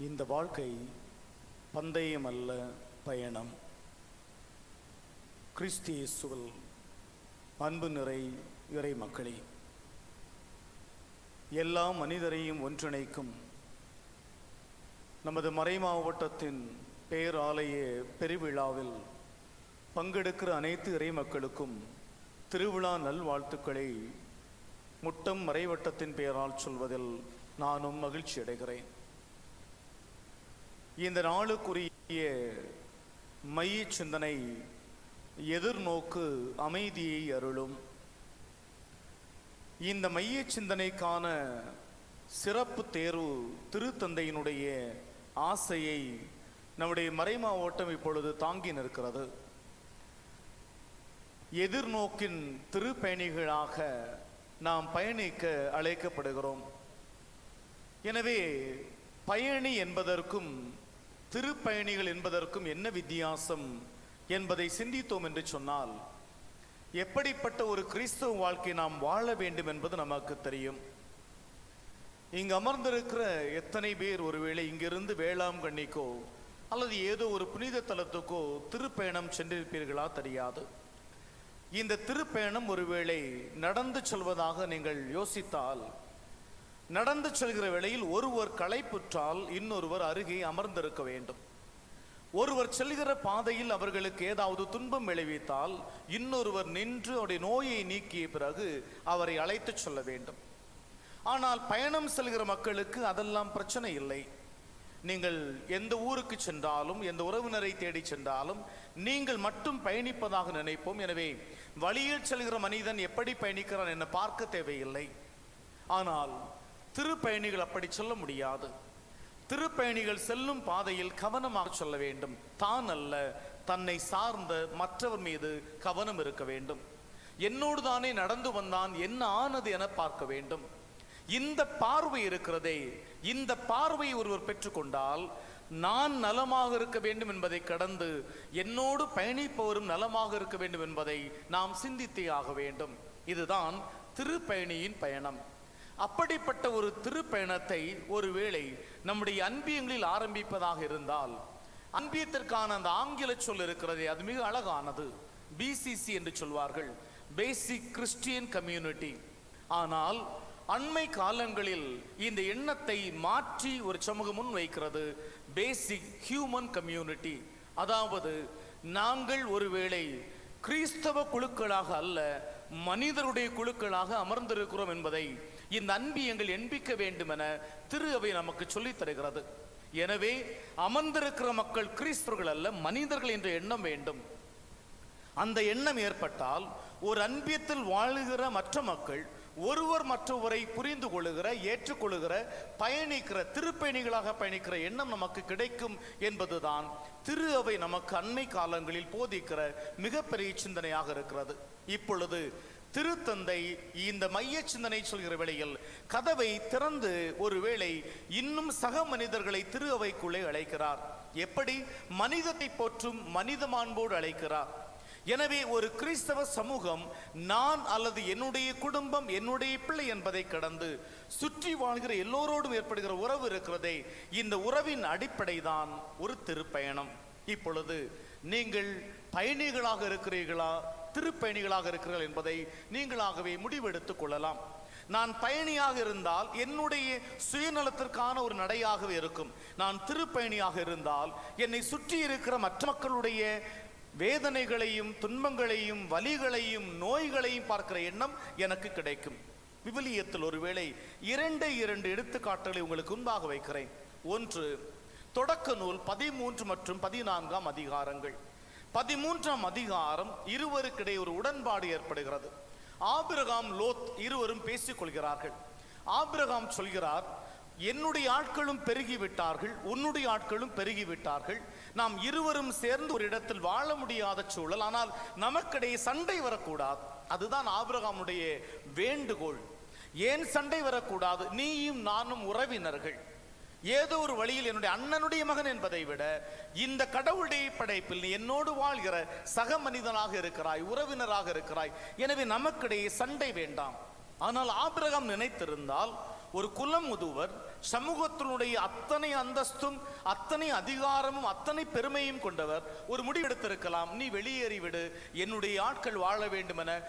இந்த வாழ்க்கை பந்தயம் அல்ல பயணம். கிறிஸ்து அன்பு நிறை இறை மக்களே எல்லா மனிதரையும் ஒன்றிணைக்கும் நமது மறை மாவட்டத்தின் பேராலய பெருவிழாவில் பங்கெடுக்கிற அனைத்து இறை மக்களுக்கும் திருவிழா நல்வாழ்த்துக்களை முட்டம் மறைவட்டத்தின் பெயரால் சொல்வதில் நானும் மகிழ்ச்சி அடைகிறேன் இந்த நாளுக்குரிய மைய சிந்தனை எதிர்நோக்கு அமைதியை அருளும். இந்த மைய சிந்தனைக்கான சிறப்பு தேர்வு திருத்தந்தையினுடைய ஆசையை நம்முடைய மறைமாவட்டம் இப்பொழுது தாங்கி நிற்கிறது. எதிர்நோக்கின் திருப்பயணிகளாக நாம் பயணிக்க அழைக்கப்படுகிறோம். எனவே பயணி என்பதற்கும் திருப்பயணிகள் என்பதற்கும் என்ன வித்தியாசம் என்பதை சிந்தித்தோம் என்று சொன்னால் எப்படிப்பட்ட ஒரு கிறிஸ்தவ வாழ்க்கை நாம் வாழ வேண்டும் என்பது நமக்கு தெரியும். இங்கு அமர்ந்திருக்கிற எத்தனை பேர் ஒருவேளை இங்கிருந்து வேளாங்கண்ணிக்கோ அல்லது ஏதோ ஒரு புனித தலத்துக்கோ திருப்பயணம் சென்றிருப்பீர்களா தெரியாது. இந்த திருப்பயணம் ஒருவேளை நடந்து செல்வதாக நீங்கள் யோசித்தால் நடந்து செல்கிற வேளையில் ஒருவர் களைப்புற்றால் இன்னொருவர் அருகே அமர்ந்திருக்க வேண்டும். ஒருவர் செல்கிற பாதையில் அவர்களுக்கு ஏதாவது துன்பம் விளைவித்தால் இன்னொருவர் நின்று அவருடைய நோயை நீக்கிய பிறகு அவரை அழைத்துச் சொல்ல வேண்டும். ஆனால் பயணம் செல்கிற மக்களுக்கு அதெல்லாம் பிரச்சனை இல்லை. நீங்கள் எந்த ஊருக்கு சென்றாலும் எந்த உறவினரை தேடி சென்றாலும் நீங்கள் மட்டும் பயணிப்பதாக நினைப்போம். எனவே வழியில் செல்கிற மனிதன் எப்படி பயணிக்கிறான் என பார்க்க தேவையில்லை. ஆனால் திருப்பயணிகள் அப்படி சொல்ல முடியாது. திருப்பயணிகள் செல்லும் பாதையில் கவனமாக சொல்ல வேண்டும். தான் அல்ல தன்னை சார்ந்த மற்றவர் மீது கவனம் இருக்க வேண்டும். என்னோடு தானே நடந்து வந்தான் என்ன ஆனது என பார்க்க வேண்டும். இந்த பார்வை இருக்கிறதே இந்த பார்வையை ஒருவர் பெற்றுக்கொண்டால் நான் நலமாக இருக்க வேண்டும் என்பதை கடந்து என்னோடு பயணிப்பவரும் நலமாக இருக்க வேண்டும் என்பதை நாம் சிந்தித்தே ஆக வேண்டும். இதுதான் திருப்பயணியின் பயணம். அப்படிப்பட்ட ஒரு திருப்பயணத்தை ஒருவேளை நம்முடைய அன்பியங்களில் ஆரம்பிப்பதாக இருந்தால் அன்பியத்திற்கான அந்த ஆங்கில சொல் இருக்கிறது அது மிக அழகானது. பிசிசி என்று சொல்வார்கள். பேசிக் கிறிஸ்டியன் கம்யூனிட்டி ஆனால் அண்மை காலங்களில் இந்த எண்ணத்தை மாற்றி ஒரு சமூகம் முன் வைக்கிறது. பேசிக் ஹியூமன் கம்யூனிட்டி அதாவது நாங்கள் ஒருவேளை கிறிஸ்தவ குழுக்களாக அல்ல மனிதருடைய குழுக்களாக அமர்ந்திருக்கிறோம் என்பதை இந்த அன்பியங்கள் எண்பிக்க வேண்டும் என திரு அவை நமக்கு சொல்லித் தருகிறது. எனவே அமர்ந்திருக்கிற மக்கள் கிறிஸ்தவர்கள் அல்ல மனிதர்கள் என்ற எண்ணம் வேண்டும். அந்த எண்ணம் ஏற்பட்டால் ஒரு அன்பியத்தில் வாழுகிற மற்ற மக்கள் ஒருவர் மற்றவரை புரிந்து கொள்ளுகிற ஏற்றுக்கொள்ளுகிற பயணிக்கிற திருப்பயணிகளாக பயணிக்கிற எண்ணம் நமக்கு கிடைக்கும் என்பதுதான் திரு அவை நமக்கு அண்மை காலங்களில் போதிக்கிற மிகப்பெரிய சிந்தனையாக இருக்கிறது. இப்பொழுது திருத்தந்தை இந்த மைய சிந்தனை சொல்கிற வேளையில் கதவை திறந்து ஒருவேளை இன்னும் சக மனிதர்களை திரு அவைக்குள்ளே அழைக்கிறார். எப்படி? மனிதத்தை போற்றும் மனித மாண்போடு அழைக்கிறார். எனவே ஒரு கிறிஸ்தவ சமூகம் நான் அல்லது என்னுடைய குடும்பம் என்னுடைய பிள்ளை என்பதை கடந்து சுற்றி வாழ்கிற எல்லோரோடும் ஏற்படுகிற உறவு இருக்கிறதே இந்த உறவின் அடிப்படை தான் ஒரு திருப்பயணம். இப்பொழுது நீங்கள் பயணிகளாக இருக்கிறீர்களா? திருப்பயணிகளாக இருக்கிறீர்கள் என்பதை நீங்களாகவே முடிவெடுத்துக் கொள்ளலாம். நான் பயணியாக இருந்தால் என்னுடைய சுயநலத்திற்கான ஒரு நடையாகவே இருக்கும். நான் திருப்பயணியாக இருந்தால் என்னை சுற்றி இருக்கிற மற்ற மக்களுடைய வேதனைகளையும் துன்பங்களையும் வலிகளையும் நோய்களையும் பார்க்கிற எண்ணம் எனக்கு கிடைக்கும். விவிலியத்தில் ஒருவேளை இரண்டே இரண்டு எடுத்துக்காட்டுகளை உங்களுக்கு முன்பாக வைக்கிறேன். ஒன்று தொடக்க நூல் பதிமூன்று மற்றும் பதினான்காம் அதிகாரங்கள். பதிமூன்றாம் அதிகாரம் இருவருக்கிடையே ஒரு உடன்பாடு ஏற்படுகிறது. ஆபிரகாம் லோத் இருவரும் பேசிக் கொள்கிறார்கள் ஆபிரகாம் சொல்கிறார் என்னுடைய ஆட்களும் பெருகிவிட்டார்கள் உன்னுடைய ஆட்களும் பெருகிவிட்டார்கள். நாம் இருவரும் சேர்ந்து ஒரு இடத்தில் வாழ முடியாத சூழல் ஆனால் நமக்கிடையே சண்டை வரக்கூடாது. அதுதான் ஆபிரகாமுடைய வேண்டுகோள். ஏன் சண்டை வரக்கூடாது? நீயும் நானும் உறவினர்கள். ஏதோ ஒரு வழியில் என்னுடைய அண்ணனுடைய மகன் என்பதை விட இந்த கடவுளுடைய படைப்பில் நீ என்னோடு வாழ்கிற சக மனிதனாக இருக்கிறாய் உறவினராக இருக்கிறாய். எனவே நமக்கிடையே சண்டை வேண்டாம். ஆனால் ஆபிரகம் நினைத்திருந்தால் ஒரு குலம் முதுவர் சமூகத்தினுடைய அத்தனை அந்தஸ்தும் அத்தனை அதிகாரமும் அத்தனை பெருமையும் கொண்டவர் ஒரு முடிவெடுத்திருக்கலாம் நீ வெளியேறிவிடு. என்னுடைய ஆட்கள் வாழ வேண்டுமென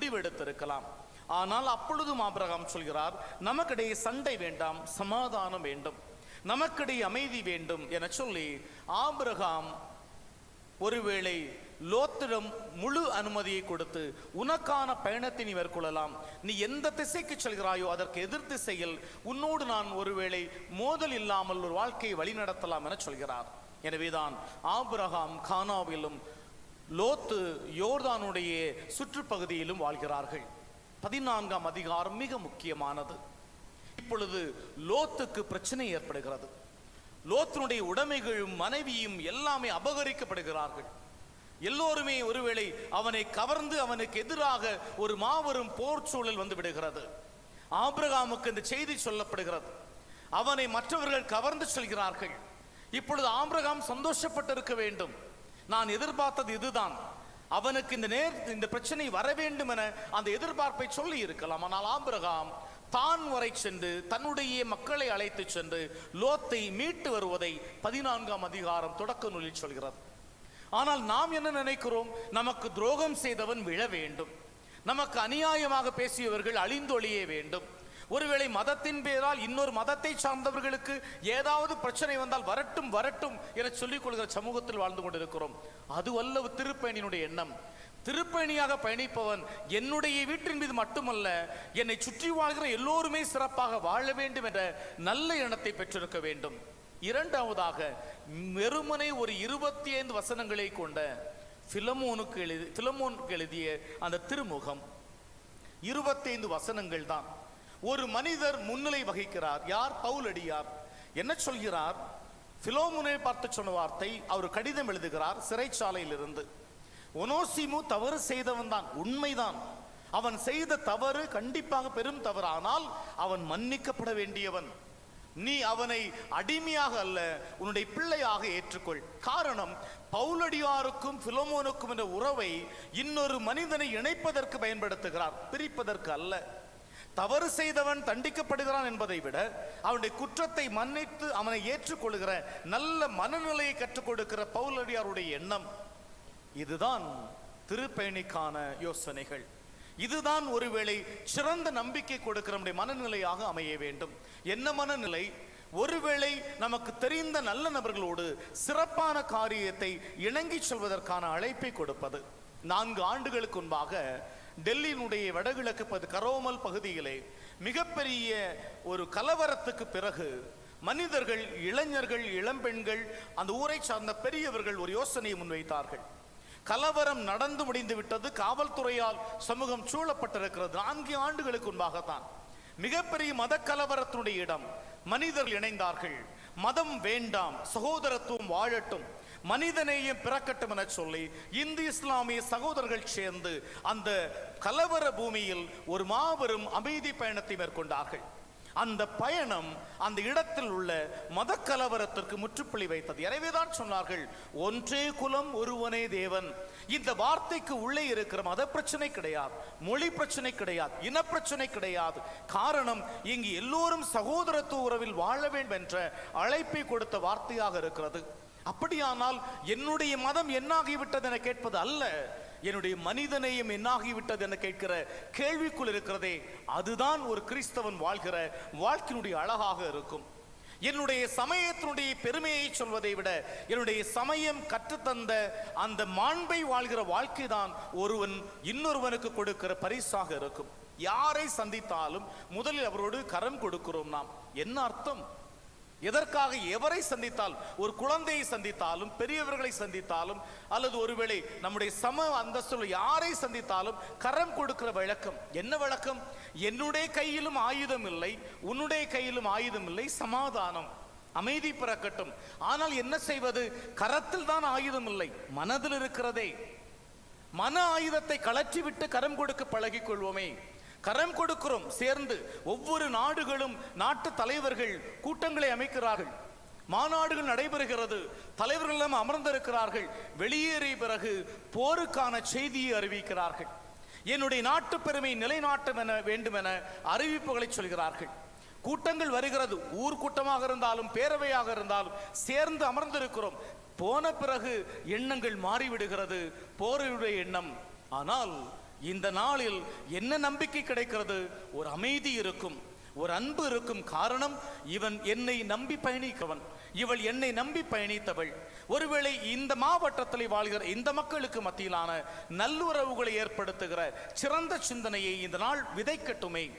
முடிவெடுத்திருக்கலாம். ஆனால் அப்பொழுதும் ஆபிரகாம் சொல்கிறார் நமக்கிடையே சண்டை வேண்டாம் சமாதானம் வேண்டும். நமக்கிடையே அமைதி வேண்டும் என சொல்லி ஆபிரகாம் ஒருவேளை லோத்திடம் முழு அனுமதியை கொடுத்து உனக்கான பயணத்தை நீ மேற்கொள்ளலாம். நீ எந்த திசைக்கு செல்கிறாயோ அதற்கு எதிர் திசையில் உன்னோடு நான் ஒருவேளை மோதல் இல்லாமல் ஒரு வாழ்க்கையை வழிநடத்தலாம் என சொல்கிறார். எனவேதான் ஆபிரகாம் கானாவிலும் லோத்து யோர்தானுடைய சுற்றுப்பகுதியிலும் வாழ்கிறார்கள். பதினான்காம் அதிகாரம் மிக முக்கியமானது. இப்பொழுது லோத்துக்கு பிரச்சனை ஏற்படுகிறது. லோத்தினுடைய உடைமைகளும் மனைவியும் எல்லாமே அபகரிக்கப்படுகிறார்கள். எல்லோருமே ஒருவேளை அவனை கவர்ந்து அவனுக்கு எதிராக ஒரு மாபெரும் போர் சூழல் வந்து விடுகிறது. ஆபிரகாமுக்கு இந்த செய்தி சொல்லப்படுகிறது. அவனை மற்றவர்கள் கவர்ந்து செல்கிறார்கள். இப்பொழுது ஆம்பிரகாம் சந்தோஷப்பட்டிருக்க வேண்டும். நான் எதிர்பார்த்தது இதுதான். அவனுக்கு இந்த நேர் இந்த பிரச்சனை வர வேண்டும் என அந்த எதிர்பார்ப்பை சொல்லி இருக்கலாம். ஆனால் ஆபிரகாம் தான் வரை சென்று தன்னுடைய மக்களை அழைத்து சென்று லோத்தை மீட்டு வருவதை பதினான்காம் அதிகாரம் தொடக்க நூலில் சொல்கிறது. ஆனால் நாம் என்ன நினைக்கிறோம்? நமக்கு துரோகம் செய்தவன் விழ வேண்டும். நமக்கு அநியாயமாக பேசியவர்கள் அழிந்தொழிய வேண்டும். ஒருவேளை மதத்தின் பேரால் இன்னொரு மதத்தை சார்ந்தவர்களுக்கு ஏதாவது பிரச்சனை வந்தால் வரட்டும் வரட்டும் என சொல்லிக் கொள்கிற சமூகத்தில் வாழ்ந்து கொண்டிருக்கிறோம். அதுவல்ல திருப்பயணியினுடைய எண்ணம். திருப்பயணியாக பயணிப்பவன் என்னுடைய வீட்டின் மீது மட்டுமல்ல என்னை சுற்றி வாழ்கிற எல்லோருமே சிறப்பாக வாழ வேண்டும் என்ற நல்ல எண்ணத்தை பெற்றிருக்க வேண்டும். இரண்டாவதாக வெறுமனை ஒரு இருபத்தி ஐந்து வசனங்களை கொண்ட பிலமோனுக்கு எழுதி பிலமோனுக்கு எழுதிய அந்த திருமுகம் இருபத்தைந்து வசனங்கள் தான். ஒரு மனிதர் முன்னிலை வகிக்கிறார். யார்? பவுலடியார் என்ன சொல்கிறார்? பிலோமுனை பார்த்து சொன்ன வார்த்தை அவர் கடிதம் எழுதுகிறார் சிறைச்சாலையிலிருந்து. ஒனோசிமு தவறு செய்தவன் தான் உண்மைதான். அவன் செய்த தவறு கண்டிப்பாக பெரும் தவறு ஆனால் அவன் மன்னிக்கப்பட வேண்டியவன். நீ அவனை அடிமையாக அல்ல உன்னுடைய பிள்ளையாக ஏற்றுக்கொள். காரணம் பவுலடியாருக்கும் பிலோமோனுக்கும் என்ற உறவை இன்னொரு மனிதனை இணைப்பதற்கு பயன்படுத்துகிறார். பிரிப்பதற்கு அல்ல. தவறு செய்தவன் தண்டிக்கப்படுகிறான் என்பதை விட அவனுடைய குற்றத்தை மன்னித்து அவனை ஏற்றுக்கொள்கிற நல்ல மனநிலையை கற்றுக் கொடுக்கிற பவுலடியாருடைய எண்ணம். இதுதான் திருப்பயணிக்கான யோசனைகள். இதுதான் ஒருவேளை சிறந்த நம்பிக்கை கொடுக்கிற நம்முடைய மனநிலையாக அமைய வேண்டும். என்ன மனநிலை? ஒருவேளை நமக்கு தெரிந்த நல்ல நபர்களோடு சிறப்பான காரியத்தை இணங்கிச் செல்வதற்கான அழைப்பை கொடுப்பது. நான்கு ஆண்டுகளுக்கு முன்பாக டெல்லியினுடைய வடகிழக்கு பகுதி கரோமல் பகுதியிலே மிகப்பெரிய ஒரு கலவரத்துக்கு பிறகு மனிதர்கள் இளைஞர்கள் இளம்பெண்கள் அந்த ஊரை சார்ந்த பெரியவர்கள் ஒரு யோசனையை முன்வைத்தார்கள். கலவரம் நடந்து முடிந்து விட்டது காவல்துறையால் சமூகம் சூழப்பட்டிருக்கிறது. நான்கு ஆண்டுகளுக்கு முன்பாகத்தான். மிகப்பெரிய மத கலவரத்தினுடைய இடம் மனிதர்கள் இணைந்தார்கள். மதம் வேண்டாம் சகோதரத்துவம் வாழட்டும். மனிதநேயம் பிறக்கட்டும் என சொல்லி இந்து இஸ்லாமிய சகோதரர்கள் சேர்ந்து அந்த கலவர பூமியில் ஒரு மாபெரும் அமைதி பயணத்தை மேற்கொண்டார்கள். அந்த பயணம் அந்த இடத்தில் உள்ள மத கலவரத்திற்கு முற்றுப்புள்ளி வைத்தது. எனவேதான் சொன்னார்கள் ஒன்றே குலம் ஒருவனே தேவன். இந்த வார்த்தைக்கு உள்ளே இருக்கிற மத பிரச்சனை கிடையாது மொழி பிரச்சனை கிடையாது இன பிரச்சனை கிடையாது. காரணம் இங்கு எல்லோரும் சகோதரத்துவ உறவில் வாழ வேண்டும் என்ற அழைப்பை கொடுத்த வார்த்தையாக இருக்கிறது. அப்படியானால் என்னுடைய மதம் என்னாகிவிட்டது என கேட்பது அல்ல. என்னுடைய மனிதநேயம் என்னாகிவிட்டது என கேட்கிற கேள்விக்குள் இருக்கிறதே அதுதான் ஒரு கிறிஸ்தவன் வாழ்கிற வாழ்க்கையினுடைய அழகாக இருக்கும். என்னுடைய சமயத்தினுடைய பெருமையை சொல்வதை விட என்னுடைய சமயம் கற்றுத்தந்த அந்த மாண்பை வாழ்கிற வாழ்க்கை தான் ஒருவன் இன்னொருவனுக்கு கொடுக்கிற பரிசாக இருக்கும். யாரை சந்தித்தாலும் முதலில் அவரோடு கரம் கொடுக்கிறோம் நாம். என்ன அர்த்தம்? எதற்காக எவரை சந்தித்தால் ஒரு குழந்தையை சந்தித்தாலும் பெரியவர்களை சந்தித்தாலும் அல்லது ஒருவேளை நம்முடைய சம அந்தஸ்துள்ள யாரை சந்தித்தாலும் கரம் கொடுக்கிற வழக்கம். என்ன வழக்கம்? என்னுடைய கையிலும் ஆயுதம் இல்லை உன்னுடைய கையிலும் ஆயுதம் இல்லை சமாதானம். அமைதி பிறக்கட்டும். ஆனால் என்ன செய்வது? கரத்தில் தான் ஆயுதம் இல்லை மனதில் இருக்கிறதே. மன ஆயுதத்தை கலற்றிவிட்டு கரம் கொடுக்க பழகிக் கொள்வோமே. கரம் கொடுக்கிறோம். சேர்ந்து ஒவ்வொரு நாடுகளும் நாட்டு தலைவர்கள் கூட்டங்களை அமைக்கிறார்கள். மாநாடுகள் நடைபெறுகிறது. தலைவர்கள் அமர்ந்திருக்கிறார்கள். வெளியேறிய பிறகு போருக்கான செய்தியை அறிவிக்கிறார்கள். என்னுடைய நாட்டு பெருமை நிலைநாட்டும் என வேண்டும் என அறிவிப்புகளை சொல்கிறார்கள். கூட்டங்கள் வருகிறது. ஊர் கூட்டமாக இருந்தாலும் பேரவையாக இருந்தாலும் சேர்ந்து அமர்ந்திருக்கிறோம். போன பிறகு எண்ணங்கள் மாறிவிடுகிறது. போருடைய எண்ணம். ஆனால் இந்த நாளில் என்ன நம்பிக்கை கிடைக்கிறது? ஒரு அமைதி இருக்கும். ஒரு அன்பு இருக்கும் காரணம் இவன் என்னை நம்பி பயணிக்கவன் இவள் என்னை நம்பி பயணித்தவள். ஒருவேளை இந்த மாவட்டத்தில் வாழ்கிற இந்த மக்களுக்கு மத்தியிலான நல்லுறவுகளை ஏற்படுத்துகிற சிறந்த சிந்தனையை இந்த நாள் விதைக்கட்டுமே.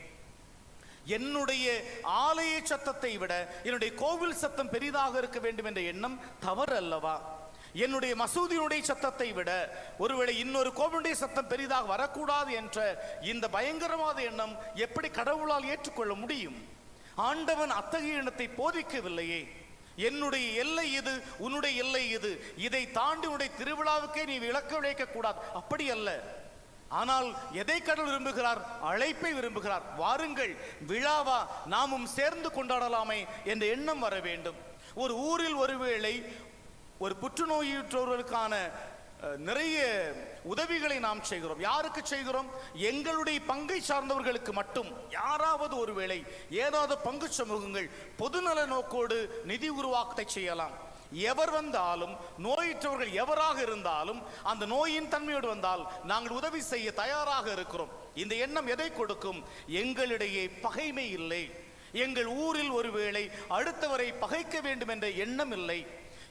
என்னுடைய ஆலய சத்தத்தை விட என்னுடைய கோவில் சத்தம் பெரிதாக இருக்க வேண்டும் என்ற எண்ணம் தவறு அல்லவா என்னுடைய மசூதியினுடைய சத்தத்தை விட ஒருவேளை இன்னொரு கோவிலுடைய சத்தம் பெரிதாக வரக்கூடாது என்ற இந்த பயங்கரவாத எண்ணம் எப்படி கடவுளால் ஏற்றுக்கொள்ள முடியும்? ஆண்டவன் அத்தகைய எண்ணத்தை போதிக்கவில்லையே. என்னுடைய எல்லை இது உன்னுடைய எல்லை இது இதை தாண்டி உன்னுடைய திருவிழாவுக்கே நீ விளக்க விளைக்க கூடாது அப்படி அல்ல. ஆனால் எதை கடவுள் விரும்புகிறார்? அழைப்பை விரும்புகிறார். வாருங்கள் விழாவா நாமும் சேர்ந்து கொண்டாடலாமே என்ற எண்ணம் வர வேண்டும். ஒரு ஊரில் ஒருவேளை ஒரு புற்றுநோயுற்றோர்களுக்கான நிறைய உதவிகளை நாம் செய்கிறோம். யாருக்கு செய்கிறோம்? எங்களுடைய பங்கை சார்ந்தவர்களுக்கு மட்டும். யாராவது ஒருவேளை ஏதாவது பங்கு சமூகங்கள் பொதுநல நோக்கோடு நிதி உருவாக்கத்தை செய்யலாம். எவர் வந்தாலும் நோயுற்றவர்கள் எவராக இருந்தாலும் அந்த நோயின் தன்மையோடு வந்தால் நாங்கள் உதவி செய்ய தயாராக இருக்கிறோம். இந்த எண்ணம் எதை கொடுக்கும்? எங்களிடையே பகைமை இல்லை. எங்கள் ஊரில் ஒருவேளை அடுத்தவரை பகைக்க வேண்டும் என்ற எண்ணம் இல்லை.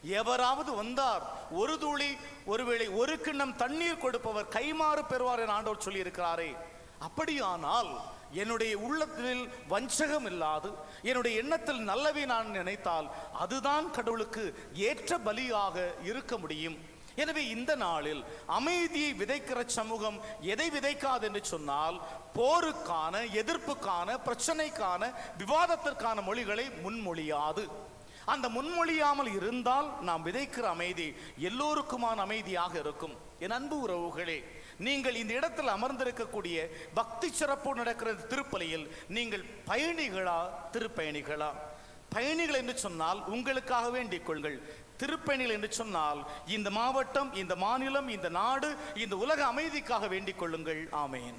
எவராவது வந்தார் ஒரு துளி ஒருவேளை ஒரு கிண்ணம் தண்ணீர் கொடுப்பவர் கைமாறு பெறுவார் என ஆண்டவர் சொல்லி இருக்கிறாரே அப்படியானால் என்னுடைய உள்ளத்தில் வஞ்சகம் இல்லாது என்னுடைய எண்ணத்தில் நல்லவை நான் நினைத்தால் அதுதான் கடவுளுக்கு ஏற்ற பலியாக இருக்க முடியும். எனவே இந்த நாளில் அமைதியை விதைக்கிற சமூகம் எதை விதைக்காது என்று சொன்னால் போருக்கான எதிர்ப்புக்கான பிரச்சனைக்கான விவாதத்திற்கான மொழிகளை முன்மொழியாது. அந்த முன்மொழியாமல் இருந்தால் நாம் விதைக்கிற அமைதி எல்லோருக்குமான அமைதியாக இருக்கும். என் அன்பு உறவுகளே நீங்கள் இந்த இடத்தில் அமர்ந்திருக்கக்கூடிய பக்தி சிறப்பு நடக்கிற திருப்பலியில் நீங்கள் பயணிகளா திருப்பயணிகளா? பயணிகள் என்று சொன்னால் உங்களுக்காக வேண்டிக் கொள்கள் திருப்பயணிகள் என்று சொன்னால் இந்த மாவட்டம் இந்த மாநிலம் இந்த நாடு இந்த உலக அமைதிக்காக வேண்டிக் கொள்ளுங்கள். ஆமேன்.